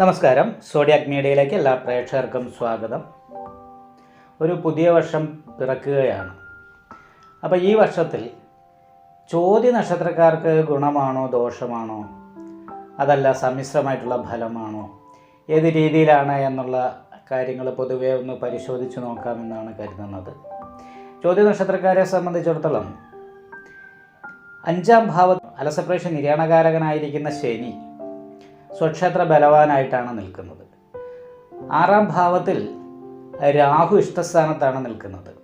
നമസ്കാരം. സോഡിയാക് മീഡിയയിലേക്ക് എല്ലാ പ്രേക്ഷകർക്കും സ്വാഗതം. ഒരു പുതിയ വർഷം പിറക്കുകയാണ്. അപ്പോൾ ഈ വർഷത്തിൽ ചോദ്യ നക്ഷത്രക്കാർക്ക് ഗുണമാണോ ദോഷമാണോ? അതല്ല സമ്മിശ്രമായിട്ടുള്ള ഫലമാണോ? ഏത് രീതിയിലാണ് എന്നുള്ള കാര്യങ്ങൾ പൊതുവേ ഒന്ന് പരിശോധിച്ച് നോക്കാമെന്നാണ് കരുതുന്നത്. ചോദ്യ നക്ഷത്രക്കാരെ സംബന്ധിച്ചിടത്തോളം അഞ്ചാം ഭാവ അലസപ്രേഷൻ നിര്യാണകാരകനായിരിക്കുന്ന ശനി സ്വക്ഷേത്ര ബലവാനായിട്ടാണ് നിൽക്കുന്നത്. ആറാം ഭാവത്തിൽ രാഹു ഇഷ്ടസ്ഥാനത്താണ് നിൽക്കുന്നത്.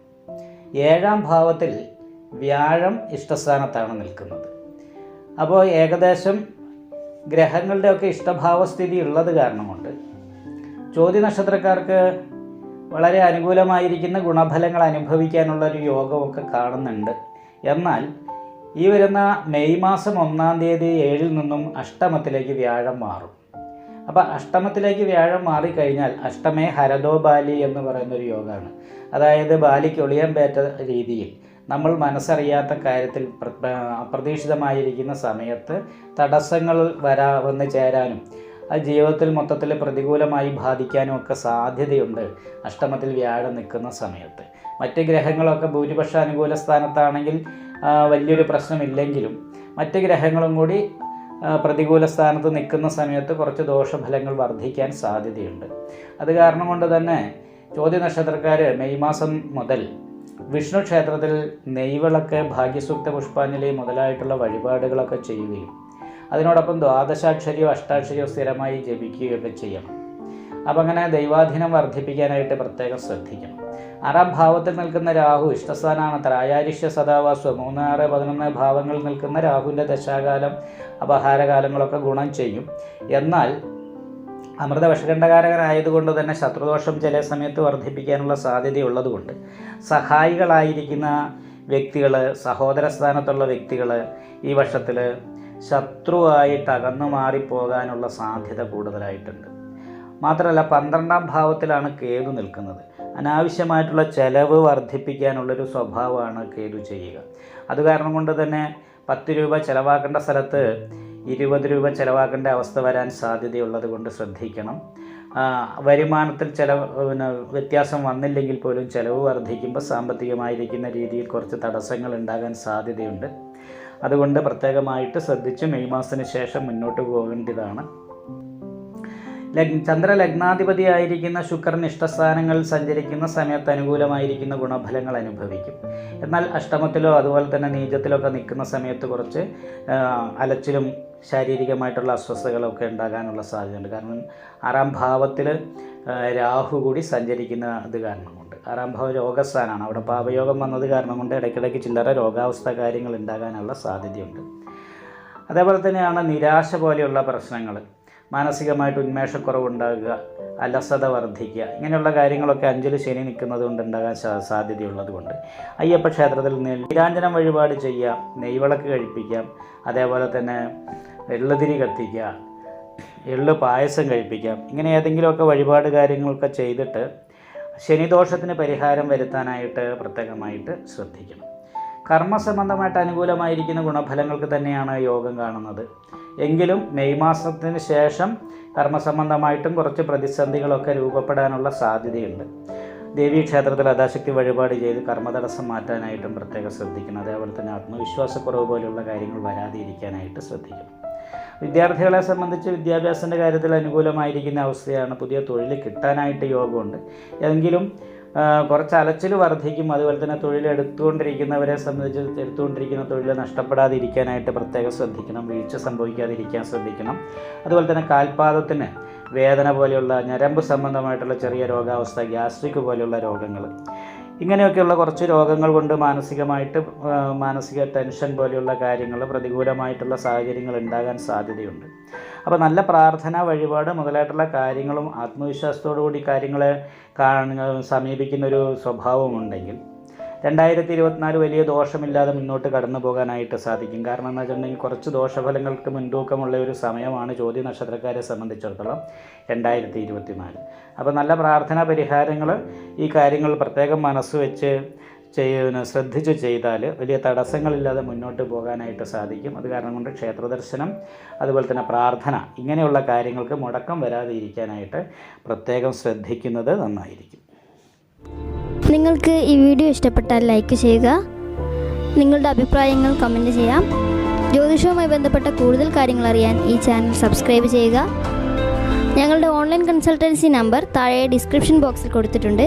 ഏഴാം ഭാവത്തിൽ വ്യാഴം ഇഷ്ടസ്ഥാനത്താണ് നിൽക്കുന്നത്. അപ്പോൾ ഏകദേശം ഗ്രഹങ്ങളുടെയൊക്കെ ഇഷ്ടഭാവസ്ഥിതി ഉള്ളത് കാരണമുണ്ട്. ചോദ്യ നക്ഷത്രക്കാർക്ക് വളരെ അനുകൂലമായിരിക്കുന്ന ഗുണഫലങ്ങൾ അനുഭവിക്കാനുള്ള ഒരു യോഗമൊക്കെ കാണുന്നുണ്ട്. എന്നാൽ ഈ വരുന്ന മെയ് മാസം ഒന്നാം തീയതി ഏഴിൽ നിന്നും അഷ്ടമത്തിലേക്ക് വ്യാഴം മാറും. അപ്പോൾ അഷ്ടമത്തിലേക്ക് വ്യാഴം മാറിക്കഴിഞ്ഞാൽ അഷ്ടമേ ഹരദോ ബാലി എന്ന് പറയുന്ന ഒരു യോഗമാണ് അതായത് ബാലിക്ക് ഒളിയാൻ പേറ്റ രീതിയിൽ നമ്മൾ മനസ്സറിയാത്ത കാര്യത്തിൽ പ്ര- അപ്രതീക്ഷിതമായിരിക്കുന്ന സമയത്ത് തടസ്സങ്ങൾ വരാ വന്ന് ചേരാനും അത് ജീവിതത്തിൽ മൊത്തത്തിൽ പ്രതികൂലമായി ബാധിക്കാനും ഒക്കെ സാധ്യതയുണ്ട്. അഷ്ടമത്തിൽ വ്യാഴം നിൽക്കുന്ന സമയത്ത്. മറ്റ് ഗ്രഹങ്ങളൊക്കെ ഭൂരിപക്ഷ അനുകൂല സ്ഥാനത്താണെങ്കിൽ വലിയൊരു പ്രശ്നമില്ലെങ്കിലും മറ്റ് ഗ്രഹങ്ങളും കൂടി പ്രതികൂല സ്ഥാനത്ത് നിൽക്കുന്ന സമയത്ത് കുറച്ച് ദോഷഫലങ്ങൾ വർദ്ധിക്കാൻ സാധ്യതയുണ്ട്. അത് കാരണം കൊണ്ട് തന്നെ ചോദ്യ നക്ഷത്രക്കാർ മെയ് മാസം മുതൽ വിഷ്ണു ക്ഷേത്രത്തിൽ നെയ്വിളക്ക് ഭാഗ്യസൂക്ത പുഷ്പാഞ്ജലി മുതലായിട്ടുള്ള വഴിപാടുകളൊക്കെ ചെയ്യുകയും അതിനോടൊപ്പം ദ്വാദശാക്ഷരിയോ അഷ്ടാക്ഷരിയോ സ്ഥിരമായി ജപിക്കുകയൊക്കെ ചെയ്യണം. അപ്പം അങ്ങനെ ദൈവാധീനം വർദ്ധിപ്പിക്കാനായിട്ട് പ്രത്യേകം ശ്രദ്ധിക്കണം. ആറാം ഭാവത്തിൽ നിൽക്കുന്ന രാഹു ഇഷ്ടസ്ഥാനാണ് ത്രായാരിഷ്യ സദാവാസ്വ മൂന്നാറ് പതിനൊന്ന് ഭാവങ്ങളിൽ നിൽക്കുന്ന രാഹുവിന്റെ ദശാകാലം അപഹാരകാലങ്ങളൊക്കെ ഗുണം ചെയ്യും. എന്നാൽ അമൃത വിഷകണ്ഠകാരകനായതുകൊണ്ട് തന്നെ ശത്രുദോഷം ചില സമയത്ത് വർദ്ധിപ്പിക്കാനുള്ള സാധ്യതയുള്ളതുകൊണ്ട് സഹായികളായിരിക്കുന്ന വ്യക്തികൾ സഹോദര സ്ഥാനത്തുള്ള വ്യക്തികൾ ഈ വർഷത്തിൽ ശത്രുവായിട്ട് അകന്നു മാറിപ്പോകാനുള്ള സാധ്യത കൂടുതലായിട്ടുണ്ട്. മാത്രമല്ല പന്ത്രണ്ടാം ഭാവത്തിലാണ് കേതു നിൽക്കുന്നത്. അനാവശ്യമായിട്ടുള്ള ചെലവ് വർദ്ധിപ്പിക്കാനുള്ളൊരു സ്വഭാവമാണ് കേതു ചെയ്യുക. അത് കാരണം കൊണ്ട് തന്നെ പത്ത് രൂപ ചിലവാക്കേണ്ട സ്ഥലത്ത് ഇരുപത് രൂപ ചിലവാക്കേണ്ട അവസ്ഥ വരാൻ സാധ്യതയുള്ളത് കൊണ്ട് ശ്രദ്ധിക്കണം. വരുമാനത്തിൽ ചിലവ് പിന്നെ വ്യത്യാസം വന്നില്ലെങ്കിൽ പോലും ചിലവ് വർദ്ധിക്കുമ്പോൾ സാമ്പത്തികമായിരിക്കുന്ന രീതിയിൽ കുറച്ച് തടസ്സങ്ങൾ ഉണ്ടാകാൻ സാധ്യതയുണ്ട്. അതുകൊണ്ട് പ്രത്യേകമായിട്ട് ശ്രദ്ധിച്ച് മെയ് മാസത്തിന് ശേഷം മുന്നോട്ട് പോകേണ്ടതാണ്. ലഗ് ചന്ദ്രലഗ്നാധിപതിയായിരിക്കുന്ന ശുക്രൻ ഇഷ്ടസ്ഥാനങ്ങളിൽ സഞ്ചരിക്കുന്ന സമയത്ത് അനുകൂലമായിരിക്കുന്ന ഗുണഫലങ്ങൾ അനുഭവിക്കും. എന്നാൽ അഷ്ടമത്തിലോ അതുപോലെ തന്നെ നീചത്തിലൊക്കെ നിൽക്കുന്ന സമയത്ത് കുറച്ച് അലച്ചിലും ശാരീരികമായിട്ടുള്ള അസ്വസ്ഥതകളൊക്കെ ഉണ്ടാകാനുള്ള സാധ്യതയുണ്ട്. കാരണം ആറാം ഭാവത്തിൽ രാഹു കൂടി സഞ്ചരിക്കുന്ന ഇത് കാരണം കൊണ്ട് ആറാം ഭാവം രോഗസ്ഥാനാണ്. അവിടെ പാപയോഗം വന്നത് കാരണം കൊണ്ട് ഇടയ്ക്കിടയ്ക്ക് ചില്ലറ രോഗാവസ്ഥ കാര്യങ്ങൾ ഉണ്ടാകാനുള്ള സാധ്യതയുണ്ട്. അതേപോലെ തന്നെയാണ് നിരാശ പോലെയുള്ള പ്രശ്നങ്ങൾ. മാനസികമായിട്ട് ഉന്മേഷക്കുറവുണ്ടാകുക അലസത വർദ്ധിക്കുക ഇങ്ങനെയുള്ള കാര്യങ്ങളൊക്കെ അഞ്ചിൽ ശനി നിൽക്കുന്നത് കൊണ്ട് ഉണ്ടാകാൻ സാധ്യതയുള്ളത് കൊണ്ട് അയ്യപ്പ ക്ഷേത്രത്തിൽ നീരാഞ്ജനം വഴിപാട് ചെയ്യാം നെയ്വിളക്ക് കഴിപ്പിക്കാം അതേപോലെ തന്നെ എള്ളുതിരി കത്തിക്കുക എള്ള് പായസം കഴിപ്പിക്കാം ഇങ്ങനെ ഏതെങ്കിലുമൊക്കെ വഴിപാട് കാര്യങ്ങളൊക്കെ ചെയ്തിട്ട് ശനിദോഷത്തിന് പരിഹാരം വരുത്താനായിട്ട് പ്രത്യേകമായിട്ട് ശ്രദ്ധിക്കണം. കർമ്മസംബന്ധമായിട്ട് അനുകൂലമായിരിക്കുന്ന ഗുണഫലങ്ങൾക്ക് തന്നെയാണ് യോഗം കാണുന്നത്. എങ്കിലും മെയ് മാസത്തിന് ശേഷം കർമ്മസംബന്ധമായിട്ടും കുറച്ച് പ്രതിസന്ധികളൊക്കെ രൂപപ്പെടാനുള്ള സാധ്യതയുണ്ട്. ദേവീക്ഷേത്രത്തിൽ അതാശക്തി വഴിപാട് ചെയ്ത് കർമ്മതടസ്സം മാറ്റാനായിട്ടും പ്രത്യേകം ശ്രദ്ധിക്കണം. അതേപോലെ തന്നെ ആത്മവിശ്വാസക്കുറവ് പോലെയുള്ള കാര്യങ്ങൾ വരാതിരിക്കാനായിട്ട് ശ്രദ്ധിക്കണം. വിദ്യാർത്ഥികളെ സംബന്ധിച്ച് വിദ്യാഭ്യാസത്തിന്റെ കാര്യത്തിൽ അനുകൂലമായിരിക്കുന്ന അവസ്ഥയാണ് പുതിയ തൊഴിൽ കിട്ടാനായിട്ട് യോഗമുണ്ട്. എങ്കിലും കുറച്ച് അലച്ചിൽ വർദ്ധിക്കും. അതുപോലെ തന്നെ തൊഴിലെടുത്തുകൊണ്ടിരിക്കുന്നവരെ സംബന്ധിച്ച് എടുത്തുകൊണ്ടിരിക്കുന്ന തൊഴിൽ നഷ്ടപ്പെടാതിരിക്കാനായിട്ട് പ്രത്യേകം ശ്രദ്ധിക്കണം. വീഴ്ച സംഭവിക്കാതിരിക്കാൻ ശ്രദ്ധിക്കണം. അതുപോലെ തന്നെ കാൽപാദത്തിന് വേദന പോലെയുള്ള ഞരമ്പ് സംബന്ധമായിട്ടുള്ള ചെറിയ രോഗാവസ്ഥ ഗ്യാസ്ട്രിക് പോലെയുള്ള രോഗങ്ങൾ ഇങ്ങനെയൊക്കെയുള്ള കുറച്ച് രോഗങ്ങൾ കൊണ്ട് മാനസികമായിട്ട് മാനസിക ടെൻഷൻ പോലെയുള്ള കാര്യങ്ങൾ പ്രതികൂലമായിട്ടുള്ള സാഹചര്യങ്ങൾ ഉണ്ടാകാൻ സാധ്യതയുണ്ട്. അപ്പോൾ നല്ല പ്രാർത്ഥന വഴിപാട് മുതലായിട്ടുള്ള കാര്യങ്ങളും ആത്മവിശ്വാസത്തോടു കൂടി കാര്യങ്ങളെ കാണുക സമീപിക്കുന്ന ഒരു സ്വഭാവമുണ്ടെങ്കിൽ രണ്ടായിരത്തി ഇരുപത്തിനാല് വലിയ ദോഷമില്ലാതെ മുന്നോട്ട് കടന്നു പോകാനായിട്ട് സാധിക്കും. കാരണം എന്ന് വെച്ചിട്ടുണ്ടെങ്കിൽ കുറച്ച് ദോഷഫലങ്ങൾക്ക് മുൻതൂക്കമുള്ള ഒരു സമയമാണ് ചോദ്യ നക്ഷത്രക്കാരെ സംബന്ധിച്ചിടത്തോളം രണ്ടായിരത്തി ഇരുപത്തിനാല് അപ്പോൾ നല്ല പ്രാർത്ഥനാ പരിഹാരങ്ങൾ ഈ കാര്യങ്ങൾ പ്രത്യേകം മനസ്സ് വെച്ച് ചെയ്യുന്ന ശ്രദ്ധിച്ച് ചെയ്താൽ വലിയ തടസ്സങ്ങളില്ലാതെ മുന്നോട്ട് പോകാനായിട്ട് സാധിക്കും. അത് കാരണം കൊണ്ട് ക്ഷേത്ര ദർശനം അതുപോലെ തന്നെ പ്രാർത്ഥന ഇങ്ങനെയുള്ള കാര്യങ്ങൾക്ക് മുടക്കം വരാതെ ഇരിക്കാനായിട്ട് പ്രത്യേകം ശ്രദ്ധിക്കുന്നത് നന്നായിരിക്കും. നിങ്ങൾക്ക് ഈ വീഡിയോ ഇഷ്ടപ്പെട്ടാൽ ലൈക്ക് ചെയ്യുക. നിങ്ങളുടെ അഭിപ്രായങ്ങൾ കമന്റ് ചെയ്യാം. ജ്യോതിഷവുമായി ബന്ധപ്പെട്ട കൂടുതൽ കാര്യങ്ങൾ അറിയാൻ ഈ ചാനൽ സബ്സ്ക്രൈബ് ചെയ്യുക. ഞങ്ങളുടെ ഓൺലൈൻ കൺസൾട്ടൻസി നമ്പർ താഴെ ഡിസ്ക്രിപ്ഷൻ ബോക്സിൽ കൊടുത്തിട്ടുണ്ട്.